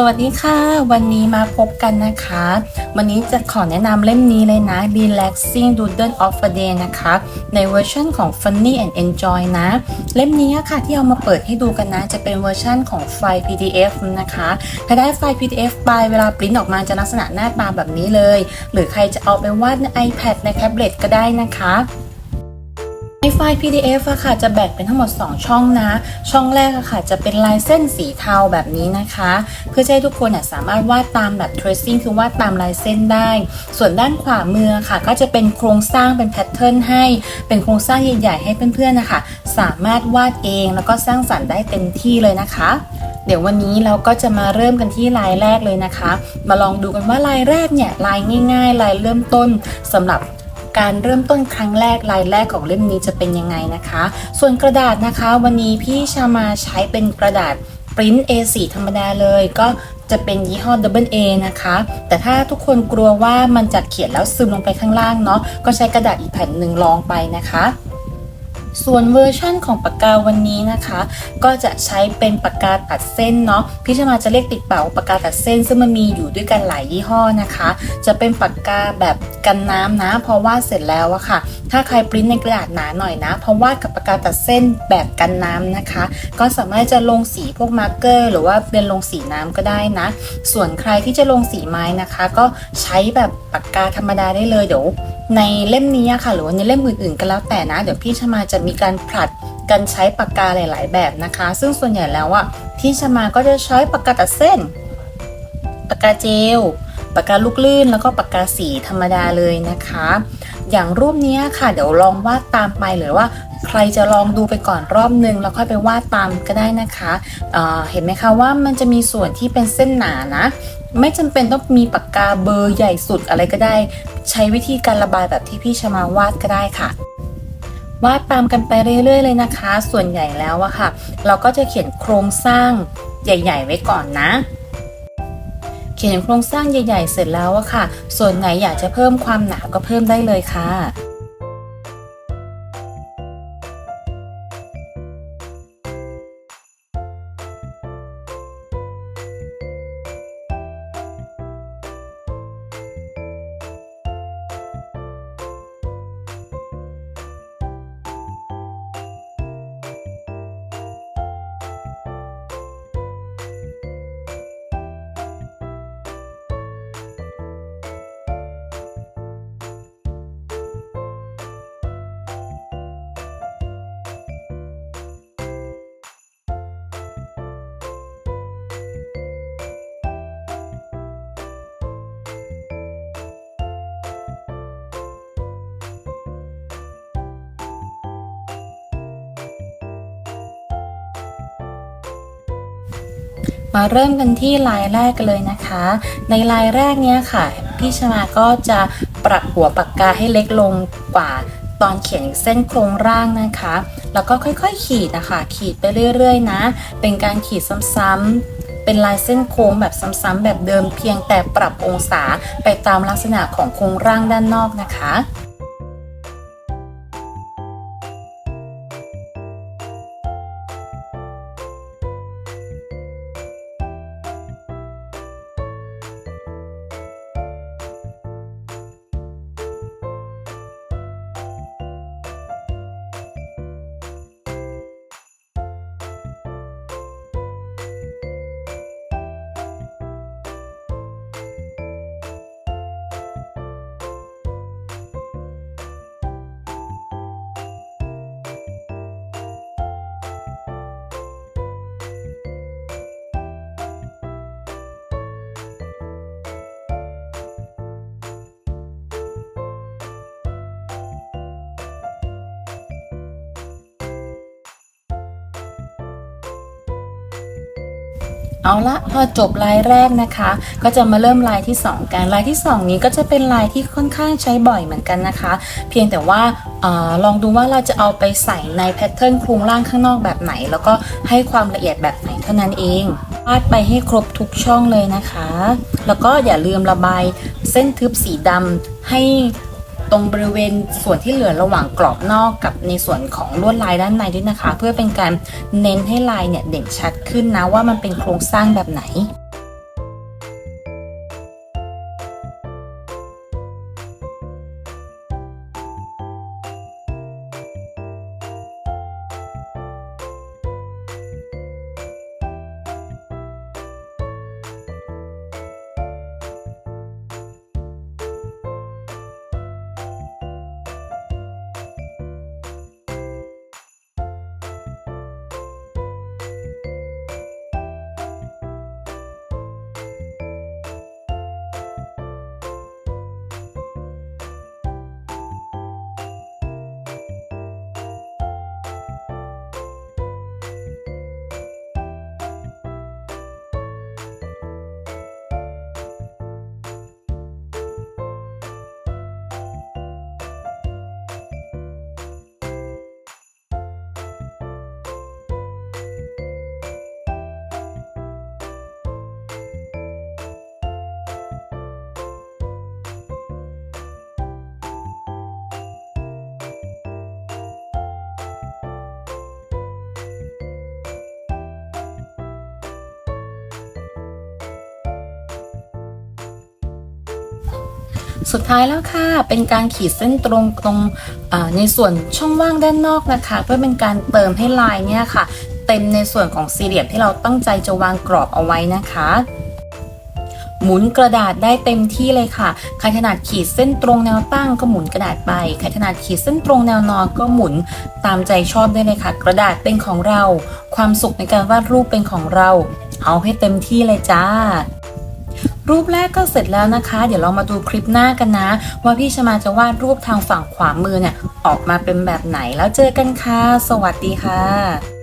สวัสดีค่ะ วันนี้มาพบกันนะคะ วันนี้จะขอแนะนำเล่มนี้เลยนะ Relaxing Doodle of a Day นะคะ ในเวอร์ชันของ Funny and Enjoy นะ เล่มนี้ค่ะที่เอามาเปิดให้ดูกันนะ จะเป็นเวอร์ชันของไฟล์ PDF นะคะ ถ้าได้ไฟล์ PDF ไปเวลาปริ้นออกมาจะลักษณะหน้าตาแบบนี้เลย หรือใครจะเอาไปวาดใน iPad ในแท็บเล็ตก็ได้นะคะ ไฟล์ PDF อะค่ะ จะแบ่งเป็นทั้งหมด 2 ช่องนะ ช่องแรกอะค่ะ จะเป็นลายเส้นสีเทาแบบนี้นะคะ เพื่อให้ทุกคนสามารถวาดตามแบบ tracing คือวาดตามลายเส้นได้ ส่วนด้านขวามือค่ะ ก็จะเป็นโครงสร้างเป็นแพทเทิร์นให้ เป็นโครงสร้างใหญ่ๆให้เพื่อนๆนะคะ สามารถวาดเองแล้วก็สร้างสรรค์ได้เต็มที่เลยนะคะ เดี๋ยววันนี้เราก็จะมาเริ่มกันที่ลายแรกเลยนะคะ มาลองดูกันว่าลายแรกเนี่ยลายง่าย ๆ ลายเริ่มต้นสำหรับ การเริ่มต้นครั้งแรกลายแรกของเล่มนี้จะเป็นยังไงนะคะ ส่วนกระดาษนะคะวันนี้พี่ชามาใช้เป็นกระดาษปริ้น A4 ธรรมดาเลยก็จะเป็นยี่ห้อ Double A นะคะ แต่ถ้าทุกคนกลัวว่ามันจะเขียนแล้วซึมลงไปข้างล่างเนาะก็ใช้กระดาษอีกแผ่นหนึ่งรองไปนะคะ ส่วนเวอร์ชั่นของปากกาวันนี้นะคะ ก็จะใช้เป็นปากกาตัดเส้นเนาะพี่ชมาจะเรียกติดเป่าปากกาตัดเส้น ซึ่งมันมีอยู่ด้วยกันหลายยี่ห้อนะคะ จะเป็นปากกาแบบกันน้ำนะ เพราะว่าเสร็จแล้วอะค่ะ ถ้าใครปริ้นในกระดาษหนาหน่อยนะ เพราะว่ากับปากกาตัดเส้นแบบกันน้ำนะคะ ก็สามารถจะลงสีพวกมาร์กเกอร์ หรือว่าเป็นลงสีน้ำก็ได้นะ ส่วนใครที่จะลงสีไม้นะคะ ก็ใช้แบบปากกาธรรมดาได้เลยเดี๋ยว ในเล่มนี้ค่ะ หรือว่าในเล่มอื่นๆก็แล้วแต่นะ เดี๋ยวพี่ชมาจะมีการผลัดกันใช้ปากกาหลาย ๆ แบบนะคะ ซึ่งส่วนใหญ่แล้วอะพี่ชมาก็จะใช้ปากกาตัดเส้น ปากกาเจล ปากกาลูกลื่น แล้วก็ปากกาสีธรรมดาเลยนะคะ อย่างรูปนี้ค่ะ เดี๋ยวลองวาดตามไปหรือว่าใครจะลองดูไปก่อนรอบนึง แล้วค่อยไปวาดตามก็ได้นะคะเเห็นไหมคะว่ามันจะมีส่วนที่เป็นเส้นหนานะ ไม่จำเป็นต้องมีปากกาเบอร์ใหญ่สุดอะไรก็ได้ ใช้วิธีการระบายแบบที่พี่ชมาวาดก็ได้ค่ะวาดตามกันไปเรื่อยๆเลยนะคะ ส่วนใหญ่แล้วอะค่ะ เราก็จะเขียนโครงสร้างใหญ่ ๆ ไว้ก่อนนะ เขียนโครงสร้างใหญ่ ๆ เสร็จแล้วอะค่ะ ส่วนไหนอยากจะเพิ่มความหนาก็เพิ่มได้เลยค่ะ มาเริ่มกันที่ลายแรกกันเลยนะคะ ในลายแรกเนี้ยค่ะ พี่ชมาก็จะปรับหัวปากกาให้เล็กลงกว่าตอนเขียนเส้นโครงร่างนะคะ แล้วก็ค่อยๆ ขีดนะคะ ขีดไปเรื่อยๆ นะ เป็นการขีดซ้ำๆ เป็นลายเส้นโค้งแบบซ้ำๆแบบเดิมเพียงแต่ปรับองศาไปตามลักษณะของโครงร่างด้านนอกนะคะ เอาละพอจบลายแรกนะคะ ก็จะมาเริ่มลายที่ 2 กันลายที่ 2 นี้ก็จะเป็นลายที่ค่อนข้างใช้บ่อยเหมือนกันนะคะ เพียงแต่ว่าอาลองดูว่าเราจะเอาไปใส่ในแพทเทิร์นโครงร่างข้างนอกแบบไหน แล้วก็ให้ความละเอียดแบบไหนเท่านั้นเองวาดไปให้ครบทุกช่องเลยนะคะ แล้วก็อย่าลืมระบายเส้นทึบสีดำให้ ตรงบริเวณส่วนที่เหลือระหว่างกรอบนอกกับในส่วนของลวดลายด้านในด้วยนะคะ เพื่อเป็นการเน้นให้ลายเนี่ยเด่นชัดขึ้นนะว่ามันเป็นโครงสร้างแบบไหน สุดท้ายแล้วค่ะ เป็นการขีดเส้นตรงตรงในส่วนช่องว่างด้านนอกนะคะ เพื่อเป็นการเติมให้ลายเนี่ยค่ะ เต็มในส่วนของสี่เหลี่ยมที่เราตั้งใจจะวางกรอบเอาไว้นะคะหมุนกระดาษได้เต็มที่เลยค่ะ ใครถนัดขีดเส้นตรงแนวตั้งก็หมุนกระดาษไป ใครถนัดขีดเส้นตรงแนวนอนก็หมุนตามใจชอบได้เลยค่ะ กระดาษเป็นของเรา ความสุขในการวาดรูปเป็นของเรา เอาให้เต็มที่เลยจ้า รูปแรกก็เสร็จแล้วนะคะ เดี๋ยวเรามาดูคลิปหน้ากันนะ ว่าพี่ชมาจะวาดรูปทางฝั่งขวามือเนี่ยออกมาเป็นแบบไหนแล้วเจอกันค่ะ สวัสดีค่ะ